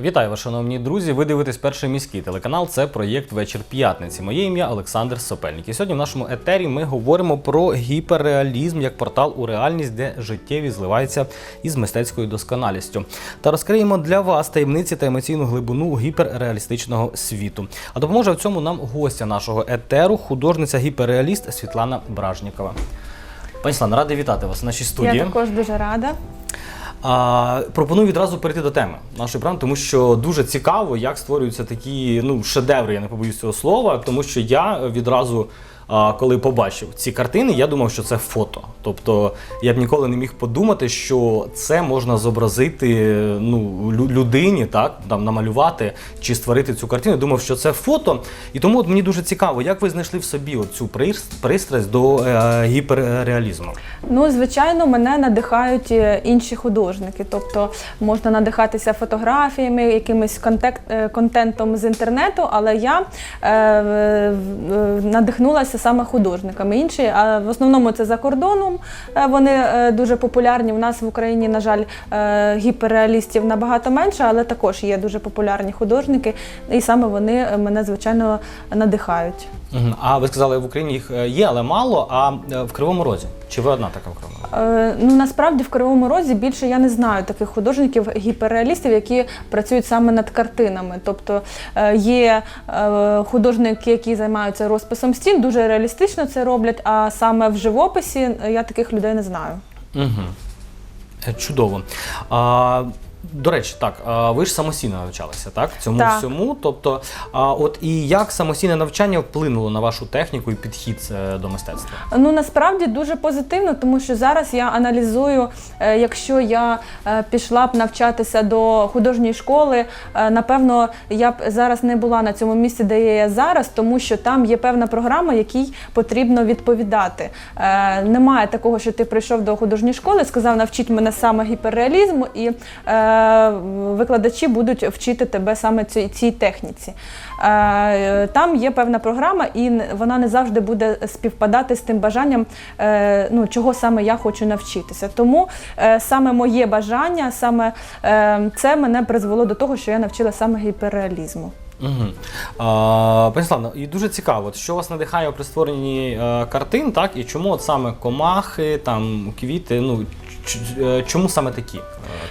Вітаю вас, шановні друзі. Ви дивитесь перший міський телеканал. Це проєкт Вечір п'ятниці. Моє ім'я Олександр Сопельник. І сьогодні в нашому етері ми говоримо про гіперреалізм як портал у реальність, де життєві зливаються із мистецькою досконалістю. Та розкриємо для вас таємниці та емоційну глибину гіперреалістичного світу. А допоможе в цьому нам гостя нашого етеру, художниця гіперреаліст Світлана Бражнікова. Пані Слана, радий вітати вас в нашій студії. Я також дуже рада. А, пропоную відразу перейти до теми нашої програми, тому що дуже цікаво, як створюються такі ну, шедеври, я не побоюсь цього слова, тому що я відразу. Коли побачив ці картини, я думав, що це фото. Тобто я б ніколи не міг подумати, що це можна зобразити ну, лю- людині, так там намалювати чи створити цю картину. Думав, що це фото. І тому от мені дуже цікаво, як ви знайшли в собі цю пристрасть до е, гіперреалізму. Ну, звичайно, мене надихають е, інші художники. Тобто можна надихатися фотографіями, контект, е, контентом з інтернету, але я е, в- в- надихнулася саме художниками. Інші, а в основному це за кордоном. е, Вони е, дуже популярні. У нас в Україні, на жаль, е, гіперреалістів набагато менше, але також є дуже популярні художники, і саме вони мене звичайно надихають. А ви сказали, в Україні їх є, але мало. А в Кривому Розі? Чи ви одна така в Кривому Розі? Е, Ну насправді в Кривому Розі більше я не знаю таких художників гіперреалістів, які працюють саме над картинами. Тобто е, є е, художники, які займаються розписом стін, дуже реалістично це роблять. А саме в живописі е, я таких людей не знаю. Угу. Чудово. А, до речі, так, ви ж самостійно навчалися, так? Цьому Так. всьому. Тобто, а, от і як самостійне навчання вплинуло на вашу техніку і підхід е, до мистецтва? Ну насправді дуже позитивно, тому що зараз я аналізую, е, якщо я е, пішла б навчатися до художньої школи, напевно, я б зараз не була на цьому місці, де я зараз, тому що там є певна програма, якій потрібно відповідати. Немає такого, що ти прийшов до художньої школи, сказав, навчіть мене саме гіперреалізму, і викладачі будуть вчити тебе саме цій, цій техніці. Е, Там є певна програма, і вона не завжди буде співпадати з тим бажанням, е, ну, чого саме я хочу навчитися. Тому е, саме моє бажання, саме це мене призвело до того, що я навчила саме гіперреалізму. Угу. А, пані Славно, і дуже цікаво, що вас надихає при створенні картин, так? І чому от саме комахи, там, квіти, ну, чому саме такі е,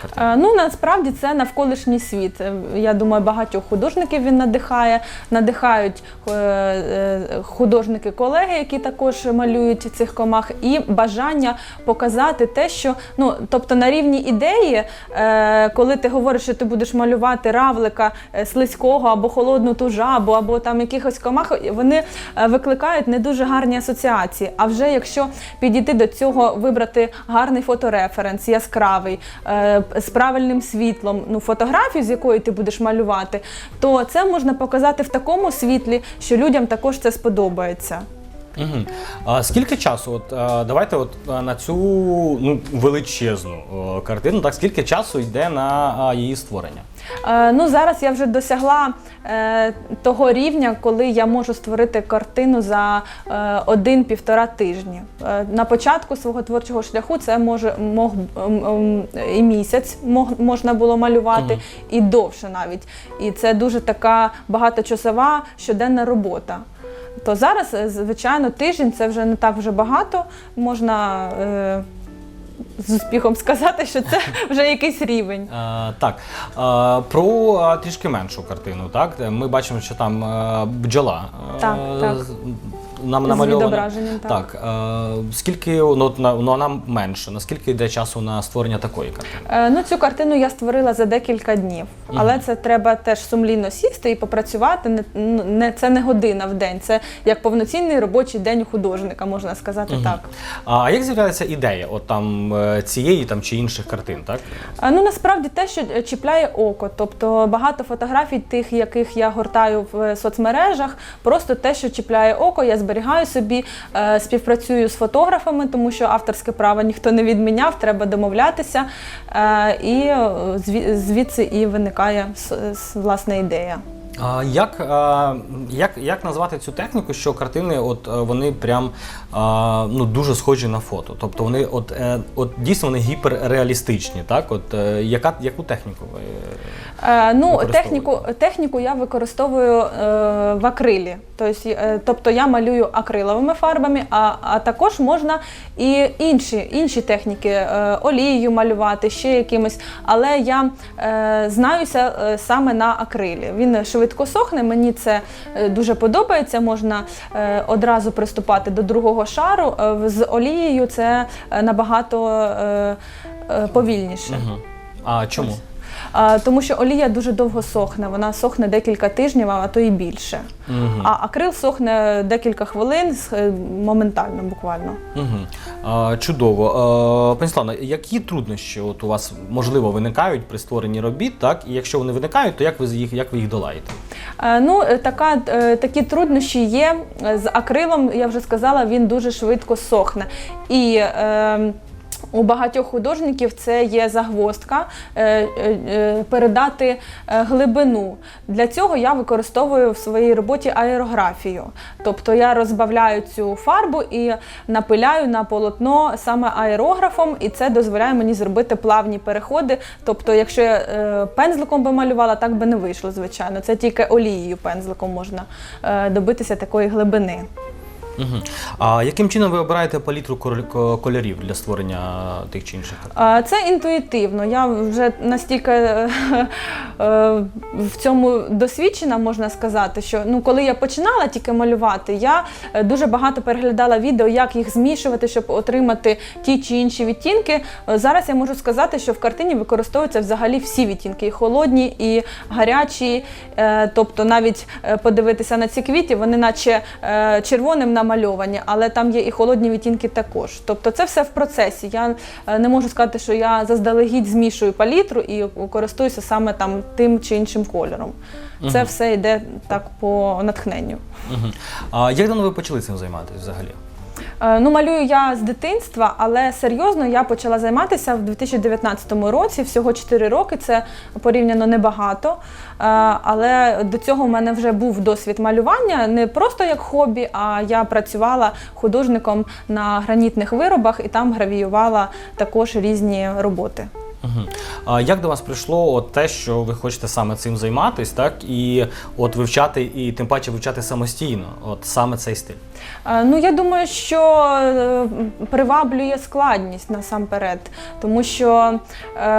картини? Е, Ну насправді це навколишній світ. Е, Я думаю, багатьох художників він надихає. Надихають е, е, художники-колеги, які також малюють цих комах, і бажання показати те, що ну тобто на рівні ідеї, е, коли ти говориш, що ти будеш малювати равлика е, слизького або холодну ту жабу, або там якихось комах, вони е, викликають не дуже гарні асоціації. А вже якщо підійти до цього, вибрати гарний фотореференс, яскравий, е, з правильним світлом, ну фотографію, з якої ти будеш малювати, то це можна показати в такому світлі, що людям також це сподобається. Угу. А скільки часу? От давайте от на цю ну величезну картину, так скільки часу йде на її створення? Е, Ну, зараз я вже досягла е, того рівня, коли я можу створити картину за е, один-півтора тижні. На початку свого творчого шляху це може мог і місяць мог, можна було малювати, і довше навіть. І це дуже така багаточасова щоденна робота. То зараз, звичайно, тиждень це вже не так вже багато. Можна з успіхом сказати, що це вже якийсь рівень. Е, так, е, про е, трішки меншу картину, так? Ми бачимо, що там е, бджола е, Так, так. з- нам намальована. так. Так, е, скільки ну, на- ну, вона менше, наскільки йде часу на створення такої картини? Е, Ну, цю картину я створила за декілька днів, але це треба теж сумлінно сісти і попрацювати. Не, ну, не це не година в день, це як повноцінний робочий день художника, можна сказати так. А як з'являється ідея от там е, цієї там чи інших картин, так? Е, Ну насправді те, що е, чіпляє око, тобто багато фотографій, тих, яких я гортаю в е, соцмережах, просто те, що чіпляє око, я зберігаю собі, е, співпрацюю з фотографами, тому що авторське право ніхто не відміняв, треба домовлятися. Е, І е, звідси і виникає с- ідея. А як, а, як, як назвати цю техніку, що картини от, е, вони прям а, ну, дуже схожі на фото? Тобто вони от, е, от дійсно вони гіперреалістичні, так? От, е, яка, яку техніку ви. Е, ну, техніку, техніку я використовую е, в акрилі. Тобто, е, тобто я малюю акриловими фарбами, а, а також можна і інші, інші техніки, е, олією малювати, ще якимось. Але я е, знаюся саме на акрилі. Він швидко сохне, мені це е, дуже подобається. Можна е, одразу приступати до другого шару. Е, з олією це набагато повільніше. Угу. А чому? Тому що олія дуже довго сохне, вона сохне декілька тижнів, а то і більше. Мгм. А акрил сохне декілька хвилин е, моментально, буквально. Угу. Чудово. Пані Славно, які труднощі от у вас можливо виникають при створенні робіт, так? І якщо вони виникають, то як ви їх як ви їх долаєте? Е, Ну, е, така, такі труднощі є з акрилом, я вже сказала, він дуже швидко сохне. І е, у багатьох художників це є загвоздка е, е, е, передати глибину. Для цього я використовую в своїй роботі аерографію. Тобто я розбавляю цю фарбу і напиляю на полотно саме аерографом, і це дозволяє мені зробити плавні переходи. Тобто, якщо я пензликом би малювала, так би не вийшло, звичайно. Це тільки олією пензликом можна добитися такої глибини. Угу. А яким чином ви обираєте палітру кольорів для створення тих чи інших Це інтуїтивно. Я вже настільки е, е, в цьому досвідчена, можна сказати, що ну, коли я починала тільки малювати, я е, дуже багато переглядала відео, як їх змішувати, щоб отримати ті чи інші відтінки. Зараз я можу сказати, що в картині використовуються взагалі всі відтінки, і холодні, і гарячі. Тобто навіть подивитися на ці квіти, вони наче червоним намальовані, але там є і холодні відтінки також. Тобто це все в процесі. Я е, не можу сказати, що я заздалегідь змішую палітру і користуюся саме там тим чи іншим кольором. Це все йде так по натхненню. Угу. А як давно ви почали цим займатися взагалі? Е, Ну, малюю я з дитинства, але серйозно я почала займатися в 2019 році, всього 4 роки. Це порівняно небагато. Е, Але до цього в мене вже був досвід малювання не просто як хобі, а я працювала художником на гранітних виробах і там гравіювала також різні роботи. Угу. А як до вас прийшло от те, що ви хочете саме цим займатися, так? І от вивчати, і тим паче вивчати самостійно, от саме цей стиль? Ну, я думаю, що е, приваблює складність насамперед, тому що е,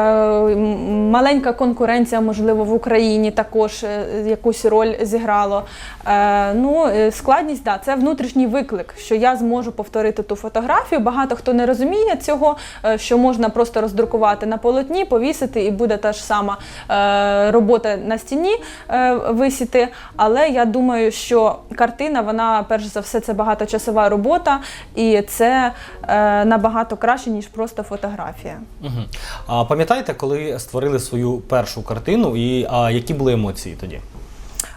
маленька конкуренція, можливо, в Україні також е, якусь роль зіграло. Е, Ну, е, складність, да, це внутрішній виклик, що я зможу повторити ту фотографію. Багато хто не розуміє цього, що можна просто роздрукувати на полотні, повісити, і буде та ж сама е, робота на стіні е, висіти. Але я думаю, що картина, вона перш за все, це багаточасова робота, і це е, набагато краще, ніж просто фотографія. Угу. А пам'ятаєте, коли створили свою першу картину, і а, які були емоції тоді?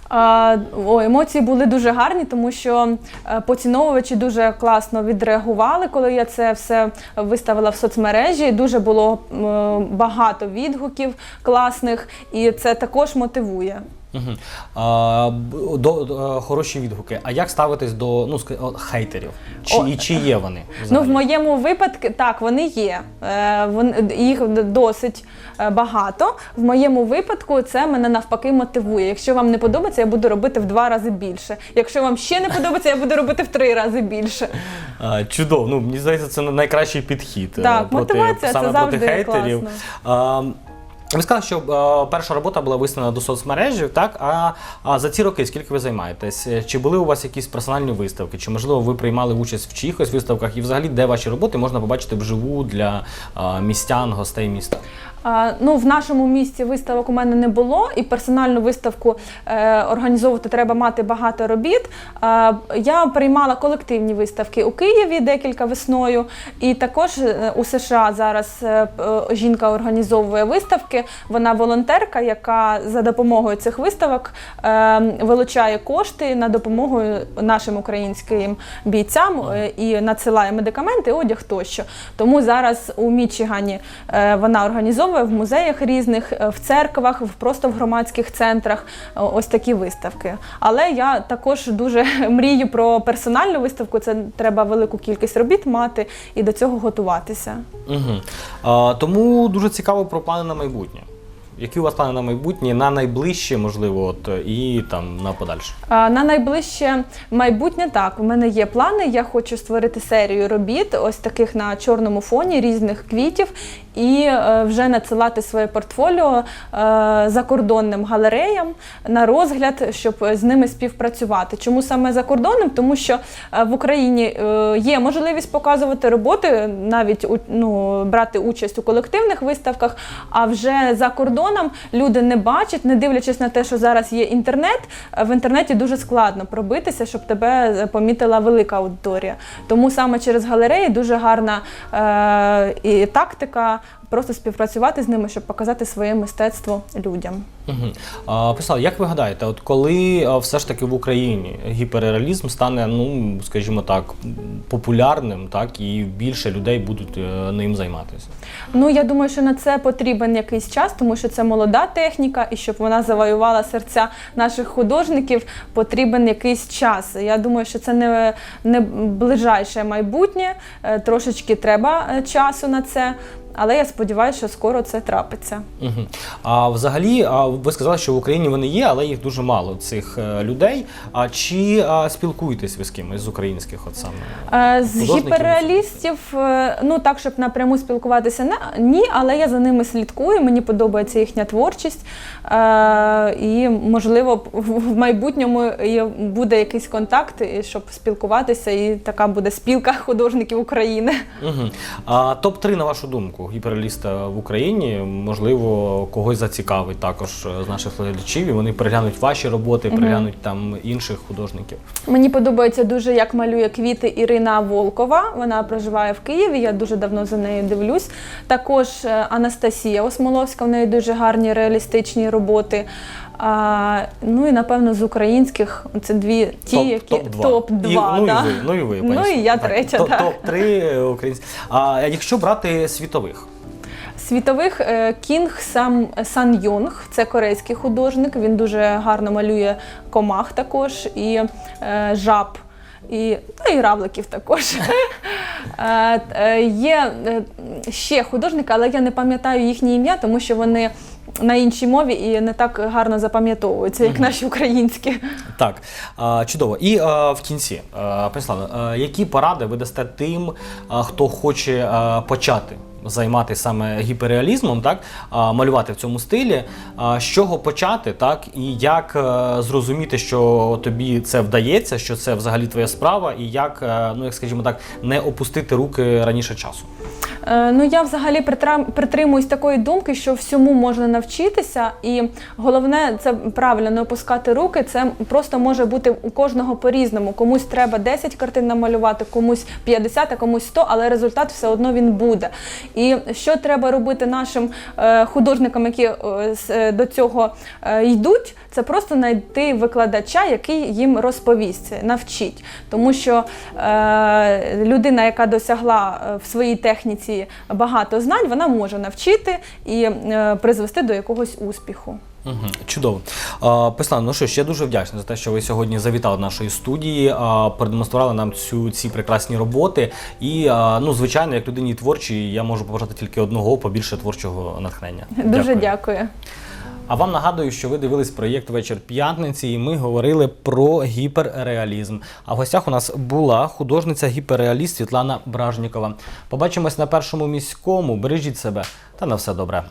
О, емоції були дуже гарні, тому що е, поціновувачі дуже класно відреагували, коли я це все виставила в соцмережі. Дуже було багато відгуків класних, і це також мотивує. Угу. А, до, до, хороші відгуки. А як ставитись до ну, хейтерів? Чи, О, і чи є вони? Ну, в моєму випадку так, вони є. Е, їх досить е, багато. В моєму випадку це мене навпаки мотивує. Якщо вам не подобається, я буду робити в два рази більше. Якщо вам ще не подобається, я буду робити в три рази більше. А, чудово. Ну, мені здається, це найкращий підхід е, Так, проти, мотивація це саме завжди проти хейтерів. А, ви сказали, що е, перша робота була виставлена до соцмережі, так? А, а за ці роки скільки ви займаєтесь? Е, Чи були у вас якісь персональні виставки? Чи можливо ви приймали участь в чиїхось виставках? І взагалі, де ваші роботи можна побачити вживу для е, містян, гостей міста? Ну, в нашому місті виставок у мене не було, і персональну виставку е, організовувати треба мати багато робіт. Я приймала колективні виставки у Києві декілька весною, і також е, у США зараз е, жінка організовує виставки. Вона волонтерка, яка за допомогою цих виставок вилучає кошти на допомогу нашим українським бійцям і надсилає медикаменти, одяг тощо. Тому зараз у Мічигані вона організовує організовує в музеях різних, е, в церквах, просто в громадських центрах е, ось такі виставки. Але я також дуже мрію про персональну виставку. Це треба велику кількість робіт мати і до цього готуватися. Угу. А, тому дуже цікаво про плани на майбутнє. Які у вас плани на майбутнє, на найближче, можливо, от, і там на подальше? А, На найближче майбутнє так. У мене є плани. Я хочу створити серію робіт, ось таких на чорному фоні різних квітів, і е, вже надсилати своє портфоліо е, закордонним галереям на розгляд, щоб з ними співпрацювати. Чому саме закордонним? Тому що е, в Україні е, є можливість показувати роботи, навіть ну, брати участь у колективних виставках, а вже за кордоном люди не бачать, не дивлячись на те, що зараз є інтернет. е, В інтернеті дуже складно пробитися, щоб тебе е, помітила велика аудиторія. Тому саме через галереї дуже гарна е, і тактика просто співпрацювати з ними, щоб показати своє мистецтво людям. Угу. А, Писала, як ви гадаєте, от коли все ж таки в Україні гіперреалізм стане, ну скажімо так, популярним, так і більше людей будуть е, ним займатися? Ну я думаю, що на це потрібен якийсь час, тому що це молода техніка, і щоб вона завоювала серця наших художників, потрібен якийсь час. Я думаю, що це не, не ближайше майбутнє. е, Трошечки треба е, часу на це. Але я сподіваюся, що скоро це трапиться. Угу. А взагалі, а, ви сказали, що в Україні вони є, але їх дуже мало цих е, людей. А чи а, спілкуєтесь ви з кимось з українських, от саме? Е, З Художників? гіперреалістів, е, ну так, щоб напряму спілкуватися, не- ні, але я за ними слідкую. Мені подобається їхня творчість. Е, І, можливо, в- в майбутньому буде якийсь контакт, і щоб спілкуватися, і така буде спілка художників України. Угу. А топ 3 на вашу думку, гіперреаліста в Україні, можливо, когось зацікавить також е, з наших глядачів, і вони переглянуть ваші роботи, переглянуть там інших художників. Мені подобається дуже, як малює квіти Ірина Волкова. Вона проживає в Києві. Я дуже давно за нею дивлюсь. Також е, Анастасія Осмоловська, в неї дуже гарні реалістичні роботи. А, ну і напевно з українських це дві ті, топ, які топ-2. топ-2, І, ну, да. і ви, ну і ви, пані Ну і я Так, третя, топ- так. Топ-3 українські. А якщо брати світових? Світових е, Кінг Сам Сан Йонг, це корейський художник. Він дуже гарно малює комах також і е, жаб. І, ну, і равликів також. Е, е, Є е, ще художники, але я не пам'ятаю їхнє ім'я, тому що вони на іншій мові і не так гарно запам'ятовуються, як наші українські. Так, а, чудово. І а, в кінці, а, пані Слава, а, які поради ви дасте тим, а, хто хоче а, почати займатися саме гіперреалізмом, так, а, малювати в цьому стилі, а, з чого почати, так, і як зрозуміти, що тобі це вдається, що це взагалі твоя справа, і як, ну як скажімо так, не опустити руки раніше часу. Е, Ну, я взагалі притримуюсь такої думки, що всьому можна навчитися, і головне це правильно не опускати руки. Це просто може бути у кожного по-різному. Комусь треба 10 картин намалювати, комусь 50, а комусь 100, але результат все одно він буде. І що треба робити нашим е, художникам, які е, до цього йдуть, це просто знайти викладача, який їм розповість, навчить. Тому що людина, яка досягла в своїй техніці багато знань, вона може навчити і е, призвести до якогось успіху. Угу, чудово. Песлан, ну що ж, я дуже вдячний за те, що ви сьогодні завітали до нашої студії, а, продемонстрували нам цю, ці прекрасні роботи. І, а, ну, звичайно, як людині творчій, я можу побажати тільки одного побільше творчого натхнення. Дуже дякую. А вам нагадую, що ви дивились проєкт Вечір п'ятниці, і ми говорили про гіперреалізм. А в гостях у нас була художниця гіперреаліст Світлана Бражнікова. Побачимось на першому міському. Бережіть себе та на все добре.